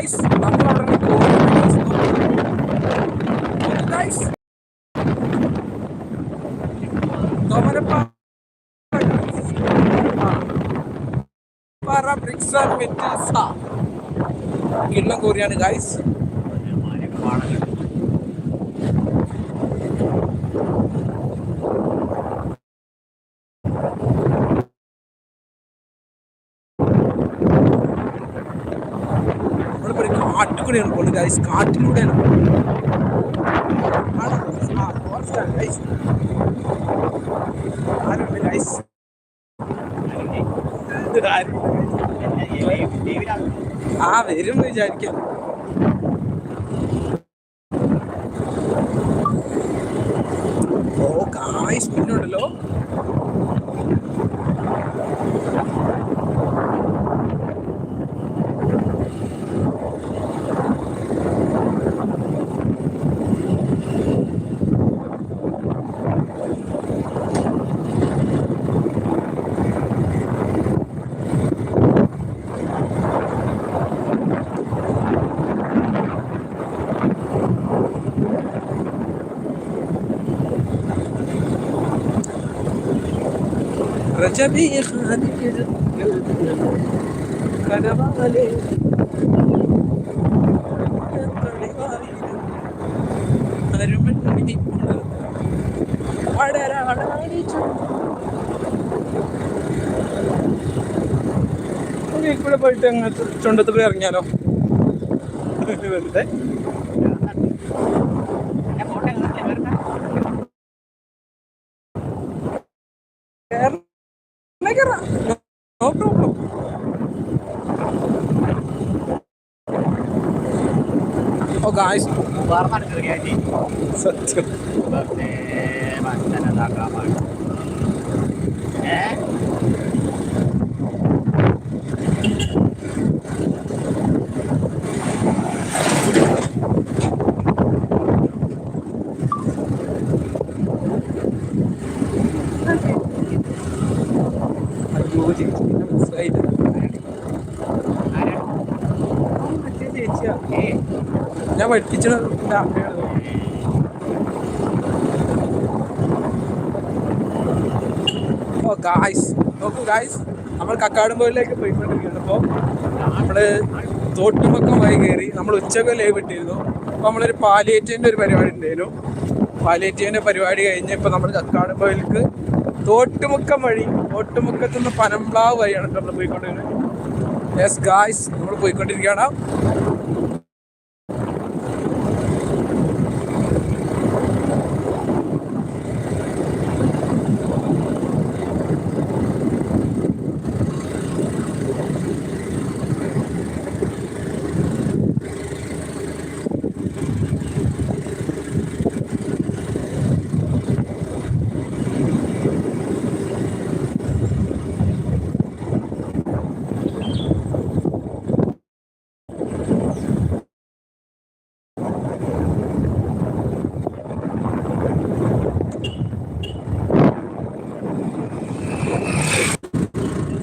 Guys നമ്മൾ അവിടെ guys പറ ബ്രിക്സ് ആൻഡ് മെറ്റൽസ കിണ്ണം കോരിയാണ് ഗൈസ് നമ്മളിപ്പോ ഒരു കാട്ടുകൂടെയാണ് പോകുന്നത് ഗൈസ് കാട്ടിലൂടെയാണ് ആണ്. ആ, forest ആണ് ഗൈസ് കാട്ടിലൂടെയാണ്? ഇത് ആര്? ആ വരും വിചാരിക്കാം رجبي خالد കനവാലെ കൂടെ പോയിട്ട് അങ്ങ് ചുണ്ടത്ത് പോയി ഇറങ്ങിയാലോ വെറുതെ നോ പ്രോബ്ലം. ഓ ഗായ്സ് സത്യം അയ്യോ ചേച്ചി പിന്നെ മനസ്സിലായില്ല ആ, മറ്റേ ചേച്ചിയാ ഞാൻ പഠിപ്പിച്ചത് ഓ ഗായ്സ് നോക്കൂ ഗായ്സ് നമ്മൾ കക്കാടുമ്പോയിലേക്ക് പോയിക്കൊണ്ടിരിക്കുകയാണ്. അപ്പോൾ നമ്മൾ തോട്ടുമൊക്കെ വഴി കയറി നമ്മൾ ഉച്ചയ്ക്ക് ലൈവ് ഇട്ടിരുന്നു. അപ്പോൾ നമ്മളൊരു പാലിയേറ്റീവിന്റെ ഒരു പരിപാടി ഉണ്ടായിരുന്നു. പാലിയേറ്റീവിന്റെ പരിപാടി കഴിഞ്ഞ് ഇപ്പോൾ നമ്മൾ കക്കാടുമ്പോയിലേക്ക് തോട്ടുമുക്കം വഴി തോട്ടുമുക്കത്ത് നിന്ന് പനമ്പ്ലാവ് വഴിയാണ് നമ്മൾ പോയിക്കൊണ്ടിരിക്കുന്നത് യെസ് ഗായ്സ് നമ്മൾ പോയിക്കൊണ്ടിരിക്കുകയാണ്.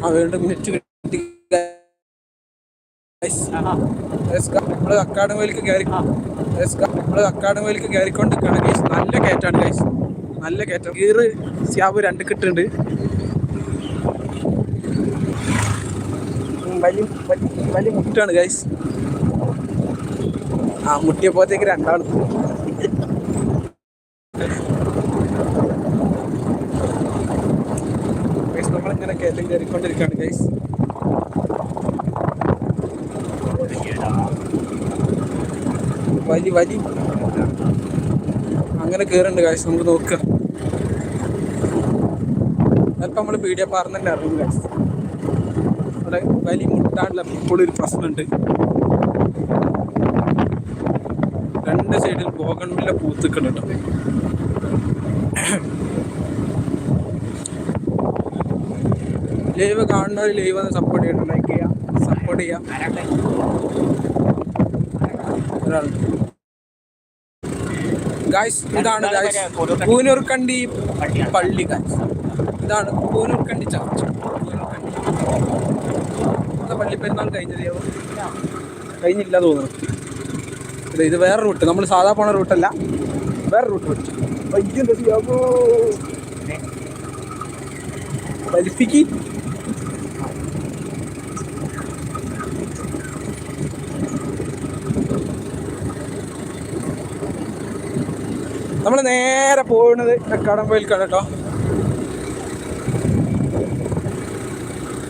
ആ വീണ്ടും മിനിറ്റ് കിട്ടി നമ്മൾ അക്കാഡമിയിലേക്ക് കയറി നമ്മൾ അക്കാഡമിയിലേക്ക് കയറിക്കൊണ്ടിരിക്കുകയാണ് ഗൈസ് നല്ല കയറ്റാണ് ഗൈസ് നല്ല കയറ്റം. ഗീറ് സ്യാബ് രണ്ട് കിട്ടുണ്ട് വലിയ വലിയ വലിയ മുട്ടാണ് ഗൈസ് ആ മുട്ടിയപ്പോഴത്തേക്ക് രണ്ടാണ് ഗൈസ് നമ്മളിങ്ങനെ കയറ്റം കയറിക്കൊണ്ടിരിക്കുകയാണ് ഗൈസ് വലി വലി. അങ്ങനെ കയറുണ്ട് ഗൈസ് നമ്മൾ നോക്കുക ചിലപ്പോൾ നമ്മൾ പീഡിയ പാർന്ന് തന്നെ ഇറങ്ങും ഗൈസ് അവിടെ വലി മുട്ടാനുള്ള ഇപ്പോഴും ഒരു പ്രശ്നമുണ്ട്. രണ്ട് സൈഡിൽ ബോഗൺവില്ല പൂത്തുക്കളുണ്ട് ലൈവ് കാണുന്നവർ ലൈവ് ഒന്ന് സപ്പോർട്ട് ചെയ്യണം. ലൈക്ക് ചെയ്യാം സപ്പോർട്ട് ചെയ്യാം. ഗായ്സ് ഇതാണ് ഗായ്സ് കൂനൂർക്കണ്ടി പള്ളി ഗായ്സ് ഇതാണ് കൂനൂർക്കണ്ടി ചർച്ച് കൂനൂർക്കണ്ടി ഇന്നത്തെ പള്ളി പെരുന്നാൾ കഴിഞ്ഞത് കഴിഞ്ഞില്ല തോന്നുന്നു. ഇത് വേറെ റൂട്ട് നമ്മൾ സാധാ പോണ റൂട്ടല്ല വേറെ റൂട്ട് പഠിച്ചു വലിയ വലിപ്പിക്ക് നമ്മൾ നേരെ പോകുന്നത് കടമ്പയിൽക്കാണ് കേട്ടോ.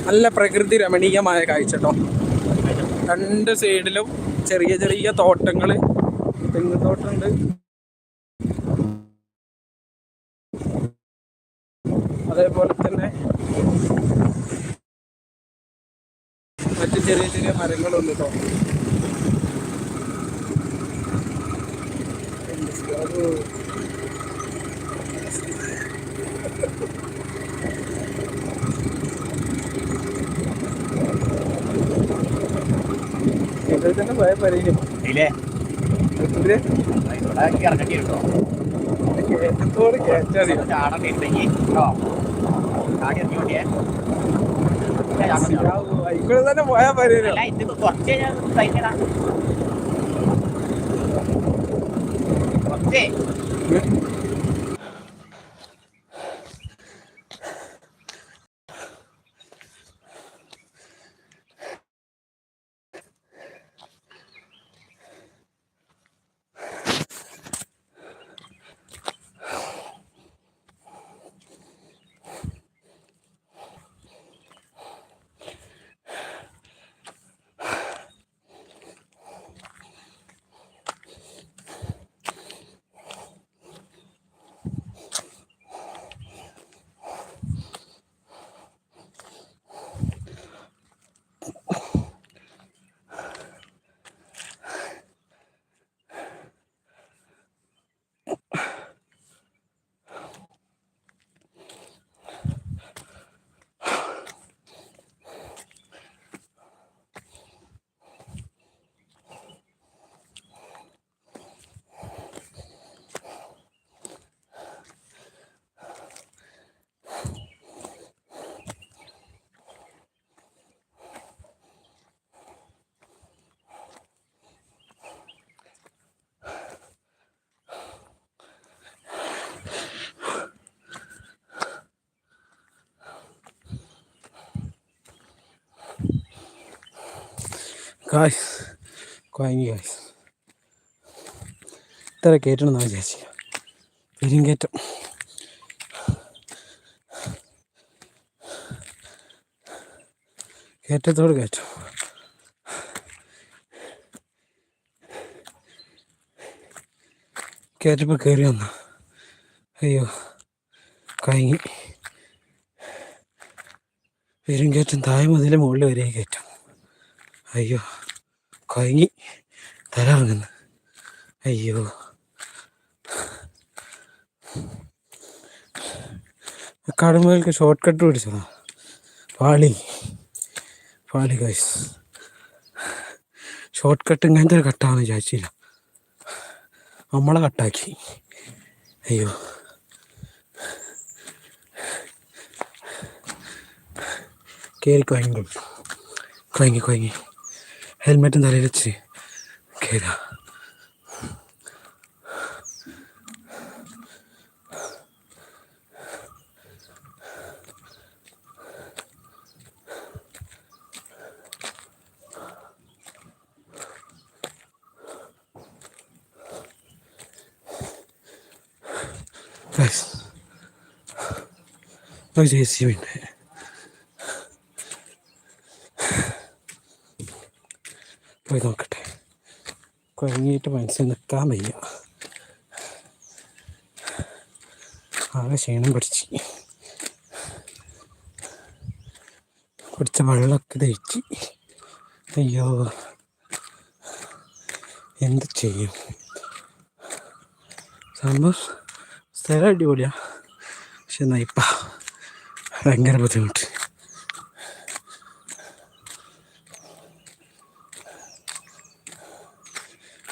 നല്ല പ്രകൃതി രമണീയമായ കാഴ്ച കേട്ടോ. രണ്ട് സൈഡിലും ചെറിയ ചെറിയ തോട്ടങ്ങൾ തെങ്ങ് തോട്ടമുണ്ട്. അതേപോലെ തന്നെ മറ്റു ചെറിയ ചെറിയ മരങ്ങളുണ്ട് കേട്ടോ. തന്നെ പോയ ഇവിടെ ഇറങ്ങേണ്ടി കേട്ടോ കേറ്റത്തോട് കേറ്റാ മതി. ചാടണ്ടെങ്കിൽ കേട്ടോ ചാടി ഇറങ്ങി വേണ്ടിയേ ശരിയാവൂ. ആയിക്കൂടെ തന്നെ പോയാ ഇത് കുറച്ച് കഴിഞ്ഞാൽ കഴിഞ്ഞടാ കുറച്ചേ കായ്സ് കുഴങ്ങി കായ്സ് ഇത്ര കയറ്റണമെന്നാണ് വിചാരിച്ചില്ല പെരുങ്കയറ്റം കയറ്റത്തോട് കയറ്റം കയറ്റപ്പോൾ കയറി വന്ന. അയ്യോ കയങ്ങി. പെരുങ്കയറ്റം താഴെ മുതൽ മുകളിൽ വരെ കയറ്റം അയ്യോ. കൊയങ്ങി തലറങ്ങുന്നു അയ്യോ. കടുമ്പകൾക്ക് ഷോർട്ട് കട്ട് പിടിച്ചതാ. പാളി. പാളി ഗൈസ് ഷോർട്ട് കട്ട് ഇങ്ങനത്തെ ഒരു കട്ടാന്ന് വിചാരിച്ചില്ല. നമ്മളെ കട്ടാക്കി അയ്യോ. കയറി കുഴങ്ങി കുഴങ്ങി കൊയങ്ങി. ഹെൽമെറ്റും തലയിൽ വെച്ച് കയറാ Guys, ഒരു ജെ സി പോയി നോക്കട്ടെ. കുഴങ്ങിയിട്ട് മനസ്സിൽ നിൽക്കാൻ വയ്യ. ആകെ ക്ഷീണം പിടിച്ച്. കുടിച്ച വെള്ളമൊക്കെ തേച്ച് അയ്യോ എന്ത് ചെയ്യും? സംഭവം സ്ഥലം അടിപൊളിയാണ് പക്ഷെ നയിപ്പ ഭയങ്കര ബുദ്ധിമുട്ട്.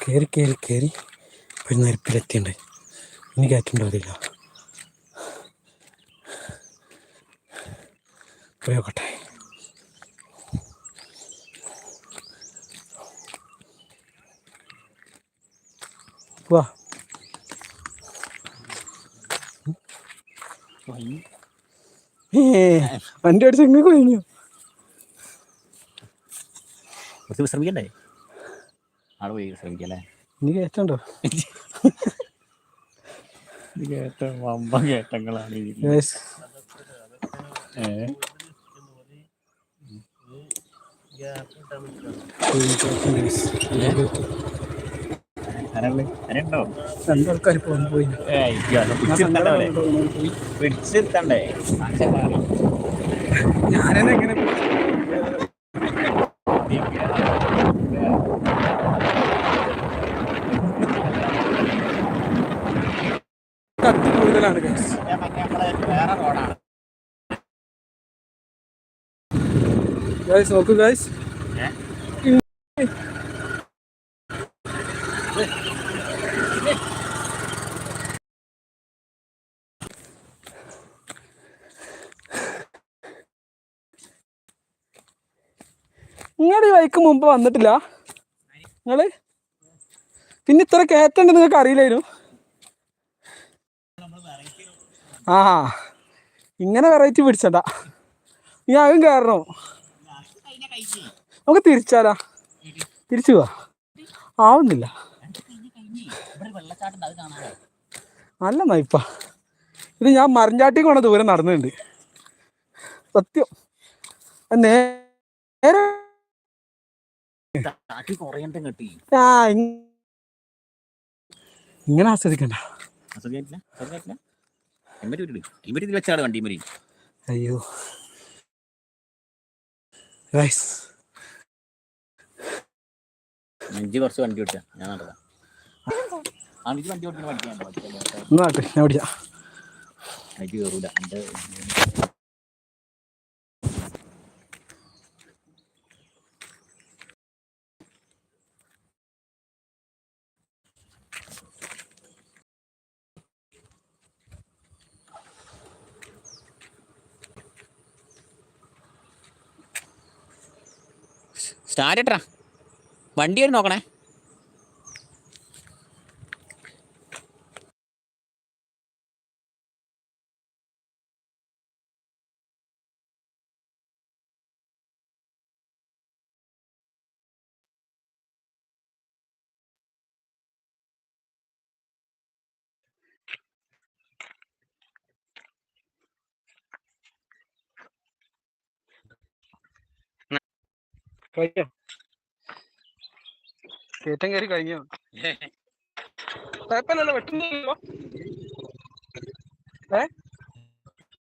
കയറി കയറി കയറി ഒരു നിരപ്പിലെത്തിയുണ്ട് ഇനി കയറ്റുണ്ടാവില്ല പോയോക്കട്ടെ വാ. വണ്ടി അടിച്ച് കഴിഞ്ഞു കൊഴിഞ്ഞു ശ്രമിക്കണ്ടേ അവിടെ പോയി ഇനി കയറ്റണ്ടോ വമ്പ രണ്ടാൾക്കാർ. പിടിച്ചിരുത്തണ്ടേ ഞാനെന്നെ എങ്ങനെ റോഡാണ് ഗൈസ് നോക്കൂ ഗൈസ് നിങ്ങളുടെ ഈ ബൈക്ക് മുമ്പ് വന്നിട്ടില്ല. നിങ്ങൾ? പിന്നെ ഇത്ര കയറ്റണ്ട് നിങ്ങൾക്ക് അറിയില്ലായിരുന്നു. ആ ഇങ്ങനെ വെറൈറ്റി പിടിച്ചണ്ട. നീ ആകും കയറണോ നമുക്ക് തിരിച്ചാലാ? തിരിച്ചു പോവാ. ആവുന്നില്ല. നല്ല മൈപ്പ. ഇത് ഞാൻ മരഞ്ചാട്ടി കൊണ്ട ദൂരം നടന്നിട്ടുണ്ട്. സത്യം. നേരെ ആ ഇങ്ങനെ ആസ്വദിക്കണ്ട. വെച്ചാണ് വണ്ടി മരി അയ്യോ. അഞ്ച് കുറച്ച് വണ്ടി ഓടിച്ചാ. ഞാൻ നടക്കാം. അഞ്ച് വണ്ടി ഓടിക്കുന്ന ഓടിച്ചാ അഞ്ച് കയറൂല എന്റെ സ്റ്റാർട്ട് ഇട്ടാ വണ്ടി ഒരു നോക്കണേ. കഴിഞ്ഞോ കയറ്റം കയറി കഴിഞ്ഞോ കുഴപ്പമില്ലല്ലോ വെട്ടുന്നില്ലല്ലോ ഏ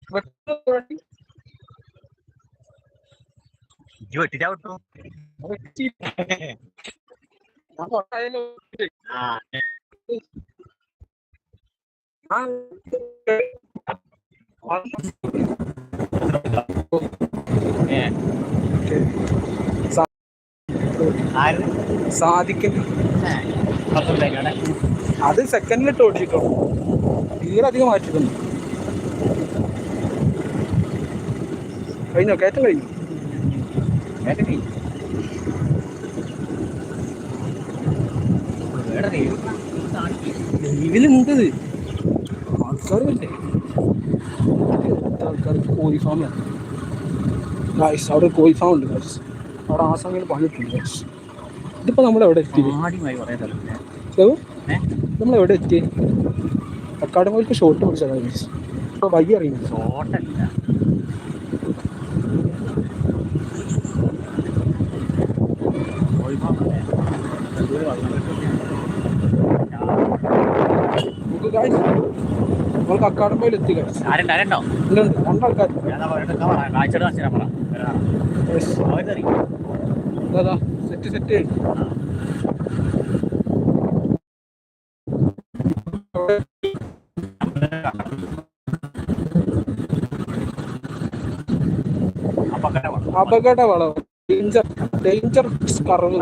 വെട്ടുന്നില്ലല്ലോ വണ്ടി? ഇജ്ജ് വെട്ടിട്ടാ വിട്ടു വെട്ടി. ഞാൻ കൊറേ വെട്ടി. ആ. സാധിക്കും അത് സെക്കൻഡിലിട്ട് ഓടിച്ചിട്ടുണ്ട് തീരെ അധികം മാറ്റിയിട്ടുണ്ട് കഴിഞ്ഞോ? കയറ്റം കഴിഞ്ഞു? ലീവിലുണ്ട് ആൾക്കാർ വരണ്ടേ ആൾക്കാർ കോഴി ഫാമിലാണ് അവിടെ കോഴി ഫാം ഉണ്ട് ഗായ്സ് അവിടെ ആസാമിൽ പണിയിട്ടുണ്ട് ഗായ്സ് ഇതിപ്പോ നമ്മൾ എവിടെ എത്തി? നമ്മൾ എവിടെ എത്തി? കക്കാടമ്പോയിലേക്ക് ഷോട്ട് പിടിച്ചതാണ് ഗായ്സ് ഇപ്പൊ വൈകി അറിയുന്നു ഷോട്ടല്ല നമ്മൾ കക്കാടമ്പോയിൽ എത്തി രണ്ടാൾക്കാർ സെറ്റ് സെറ്റ് അപകട വളവ് ഡേഞ്ചർ ഡേഞ്ചർ കറവ്